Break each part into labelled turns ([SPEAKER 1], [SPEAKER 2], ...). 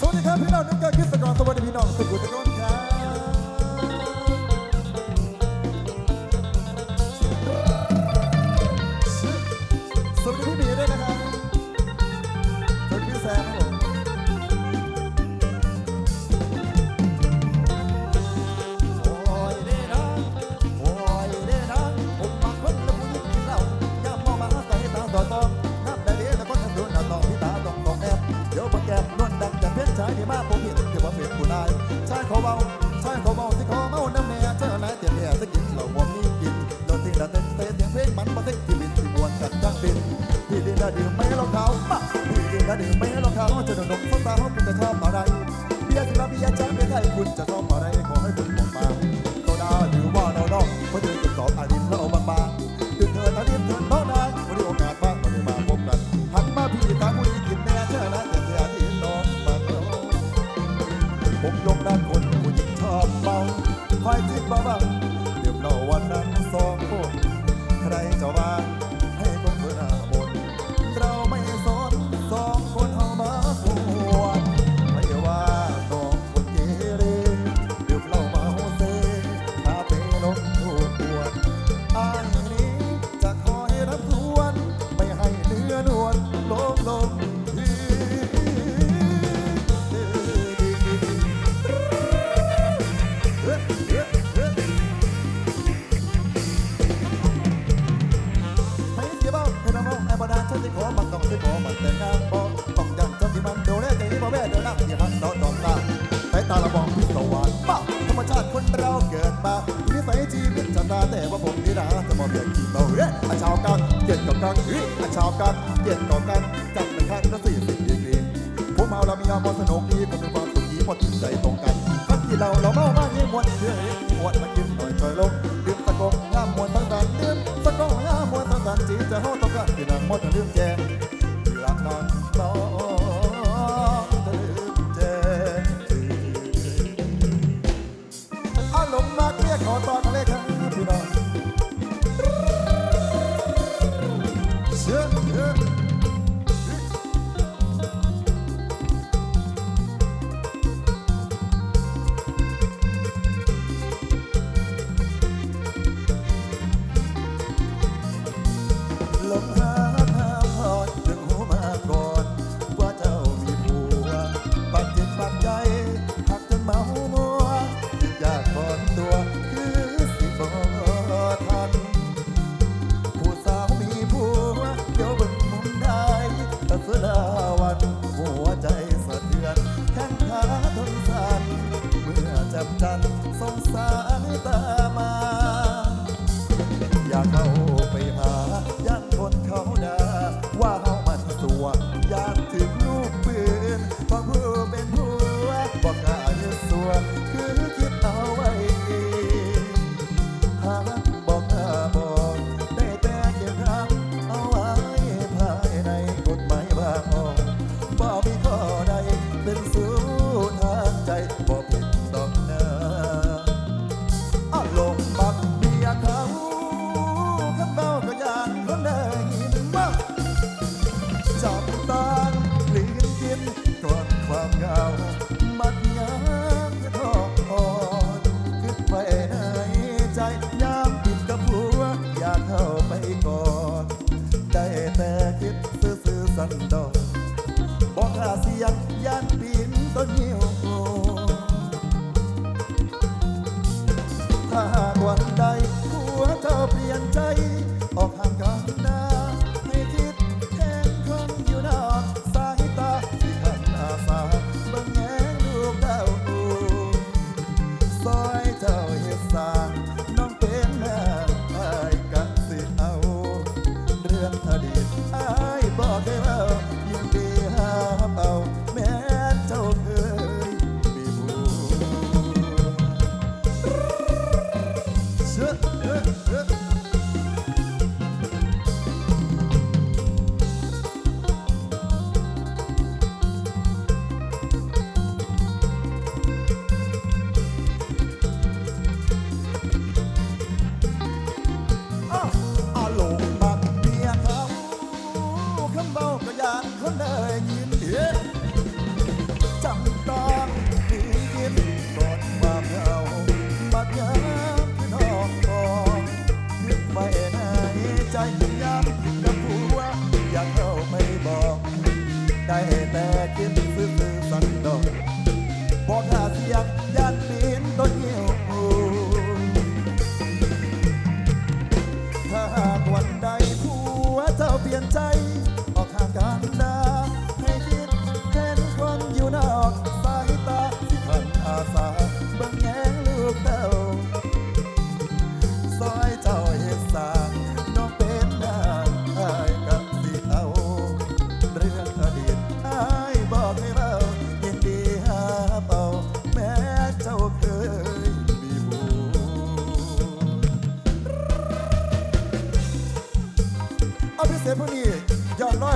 [SPEAKER 1] สวัสดีครับพี่น้องนักการกิจกอรสวัสดีพี่น้องสุขุมตะกอนครับ จดื่มไม่ให้รองเท้าดื่มแล้วดื่มไม่ให้รองเทาจะโดนนมส้นตาห้าคุณจะชอบอะไรเบียร์สิครับเบียร์จ้าเบียร์ไทยคุณจะชอบอะไรขอให้คุณบอกมาโซดาหรือว่าโนโน่คนอื่น of death.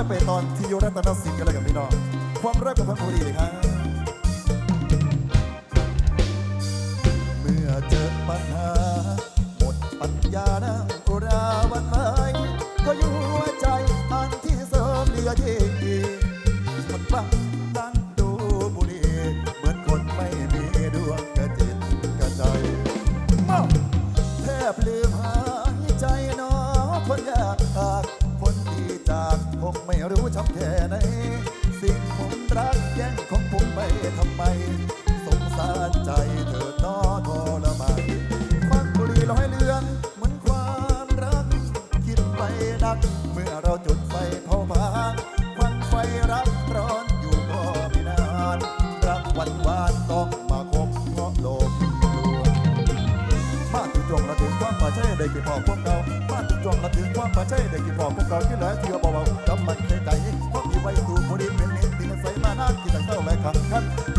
[SPEAKER 1] ไปตอนที่อยูรัตนสินกันเลยกับพี่น้องความรักกับพันธุ์บุรีเลยครับเมื่อเจอปัญหา คันที่บ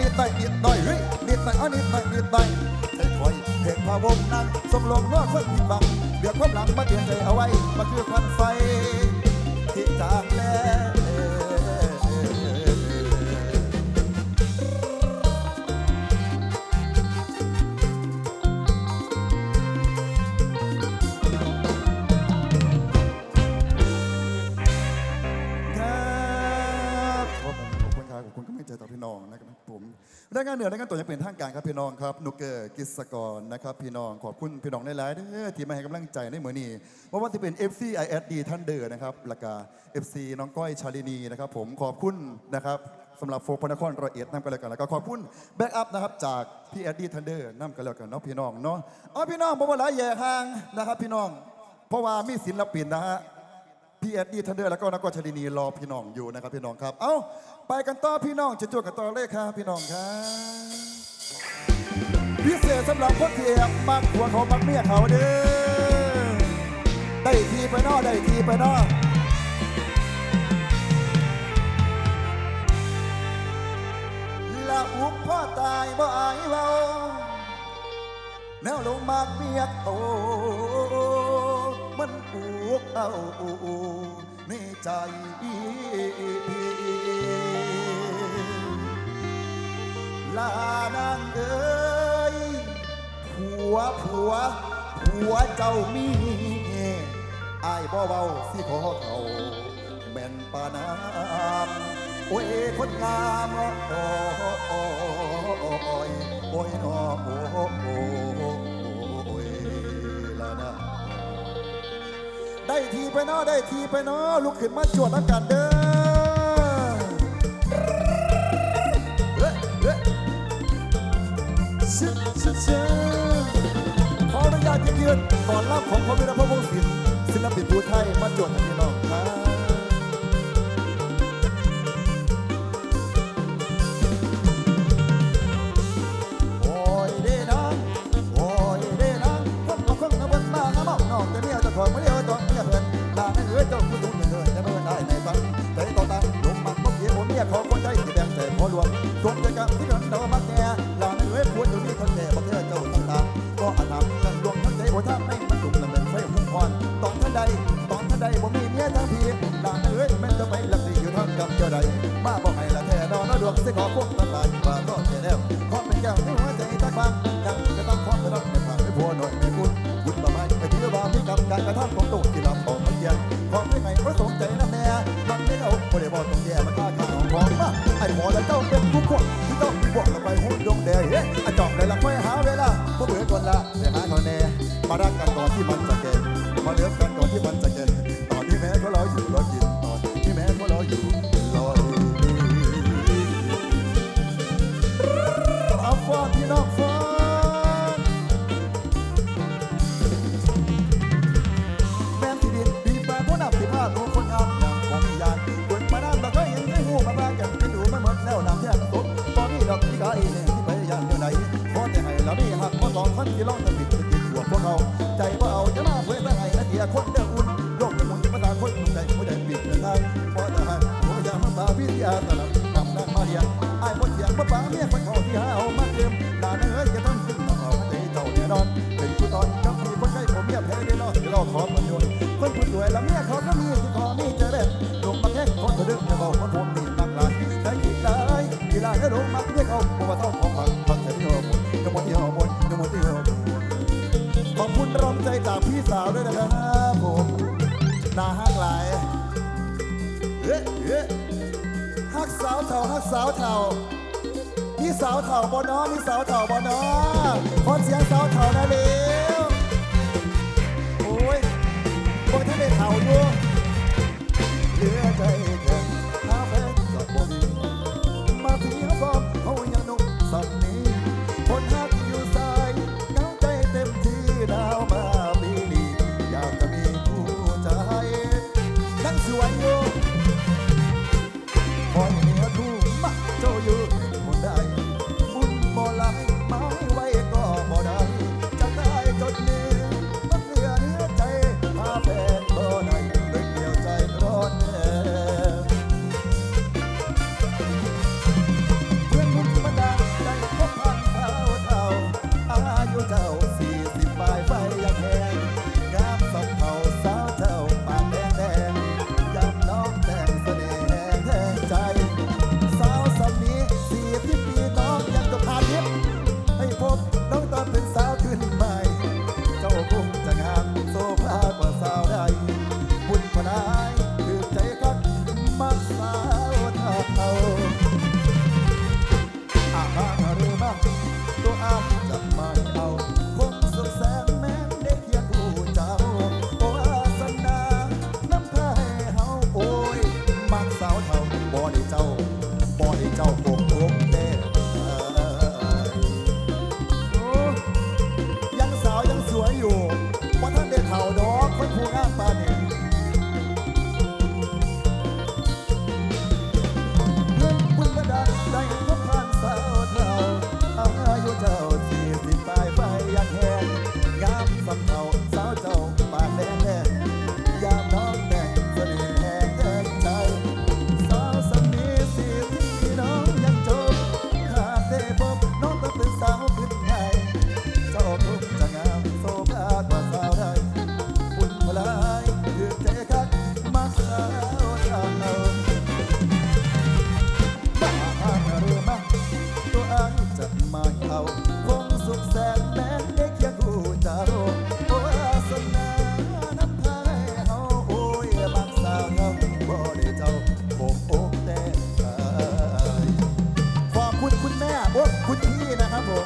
[SPEAKER 1] นิดหน่อยนิดหน่อยนิดหน่อยเฮ้ยนิดหน่อยอ้อนิดหน่อยนิดหน่อยใจคอยเพลงพาวงนั่งสมลงนอกคนผิดบังเดือดความหลังมาเตือนใจเอาไว้มาคือควันไฟที่จางแล้ว คุณก็ไม่เจอต่อพี่น้องนะครับผมรายงานเหนือรายงานตัวอย่างเป็นทางการครับพี่น้องครับนุกเกอร์กิสกรนะครับพี่น้องขอบคุณพี่น้องหลายๆเด้อที่มาให้กำลังใจในมือนี้เพราะว่าที่เป็น FC ISD ท่านเดอนะครับแล้วก็ FC น้องก้อยชาลินีนะครับผมขอบคุณนะครับสำหรับโฟกพนครร้อเอ็ดนำกันแล้วกันแล้วก็ขอบคุณแบ็กอัพนะครับจากพี่แอดดี้ทันเดอร์นำกันแล้วกันเนาะพี่น้องเนาะอ๋อพี่น้องผมว่าหลายแย่ห่างนะครับพี่น้อง เพราะว่ามีศิลปินนะฮะพี่แอดดี้ทันเดอร์แล้วก็นักกอชลินีรอพี่น้องอยู่นะครับพี่น้องครับ เอ้า ไปกันต่อพี่น้องจะจวดกันต่อเลยครับพี่น้องครับพิเศษสำหรับคนที่แอบมักหัวเขามักเมียเขาเด้อได้ทีไปนอได้ทีไปนอละอุกพ่อตายบ่อายเบาแนวลงมากเมียโตมันปวกเอา ในใจลานางเอ้ยผัวผัวผัวเจ้ามีอายบ่เบาสิขอเขาแม่นปานามโอ้ยคนงามโอ้โอ้โอ้ยโอ้ยนอโอ้โได้ทีไปเนาะได้ทีไปเนาะลุกขึ้นมาจวดอากาศเด้อเฮ้ยเฮ้ยชิชิชิขออนุญาตยืนก่อนรับของพระวิรพระวงศ์ศิลป์ศิลปินผู้ไทยมาจวดกันพี่น้อง con forte não foge. ได้แล้วลงมาเรียกเอาบัว่าต้องของหักหักแต่ที่เราบนยังหมดที่เราบนยังหมดที่เราบนขอบคุณรอมใจจากพี่สาวด้วยนะครับผมนาฮักหลายเฮ้ะเฮ้ะฮักสาวเถ่าฮักสาวเถ่าพี่สาวเถ่าบอน้องพี่สาวเถ่าบอน้องขอเสียงสาวเถ่านะเร็วโอ้ยบนทะเลเท่าอยู่ Thank you. nakabo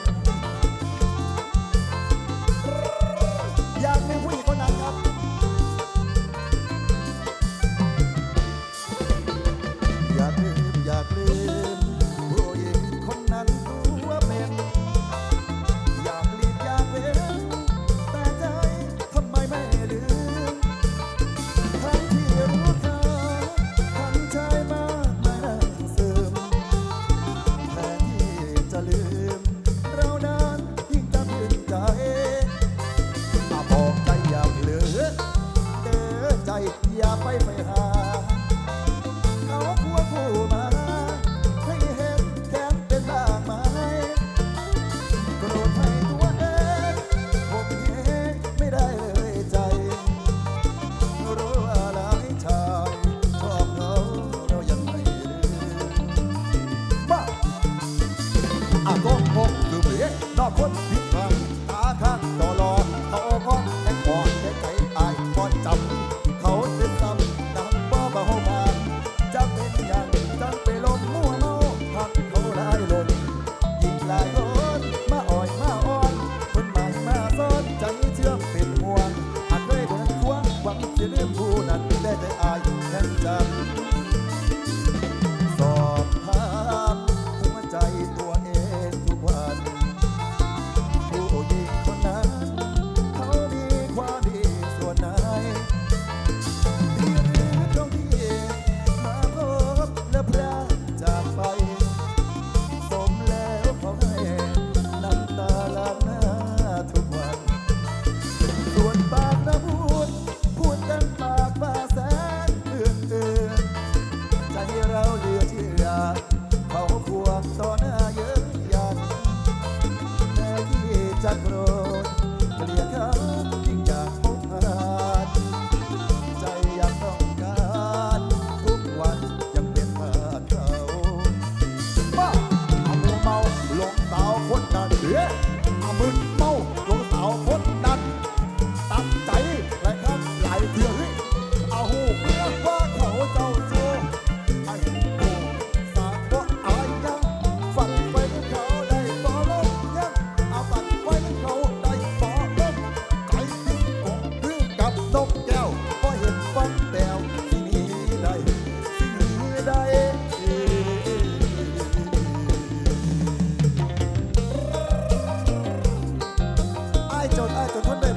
[SPEAKER 1] 爱的 thầm?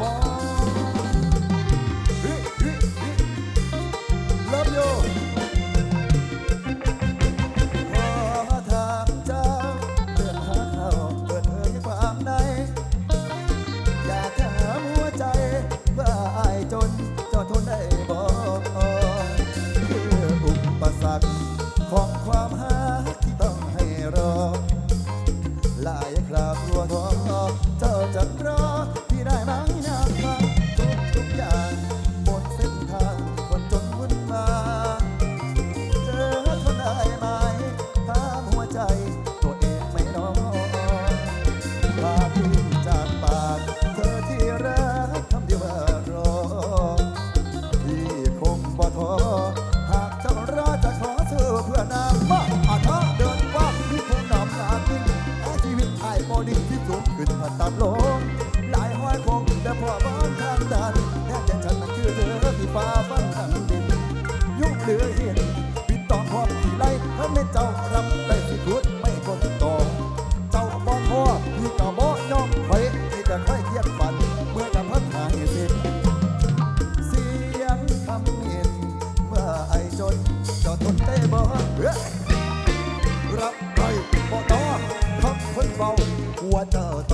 [SPEAKER 1] กับใครบ่ต้องทัคนเบาหัวเธอ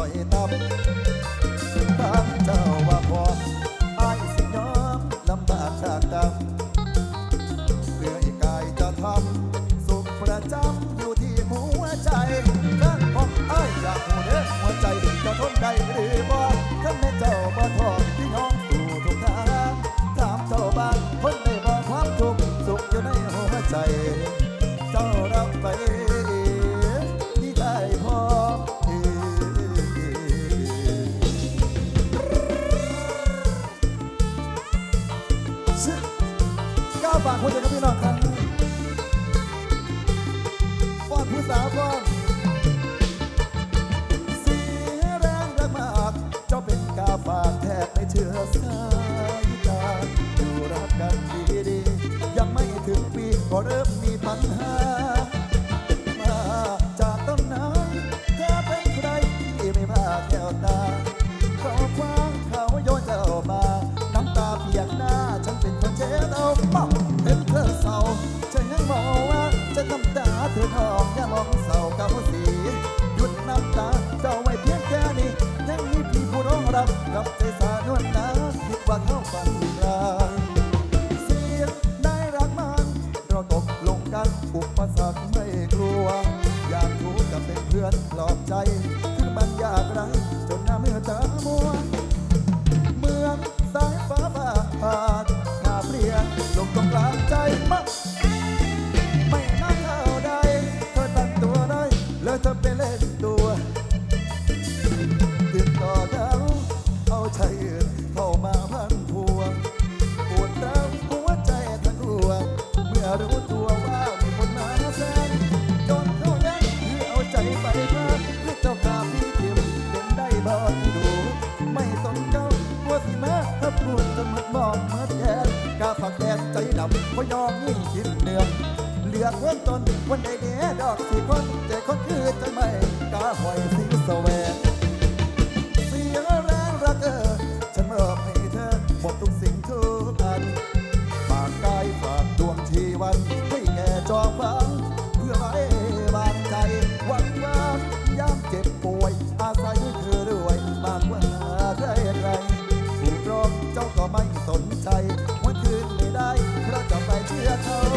[SPEAKER 1] สิมาถ้าพูดจะมืดมองมืดแทนกาฝากแดดใจดำพยอมยิ่งคิดเดืองเหลือเงินตนวันใดแดีดอกสี่คนแต่คนคือใจไม่กาหอยสิแสวง Yeah.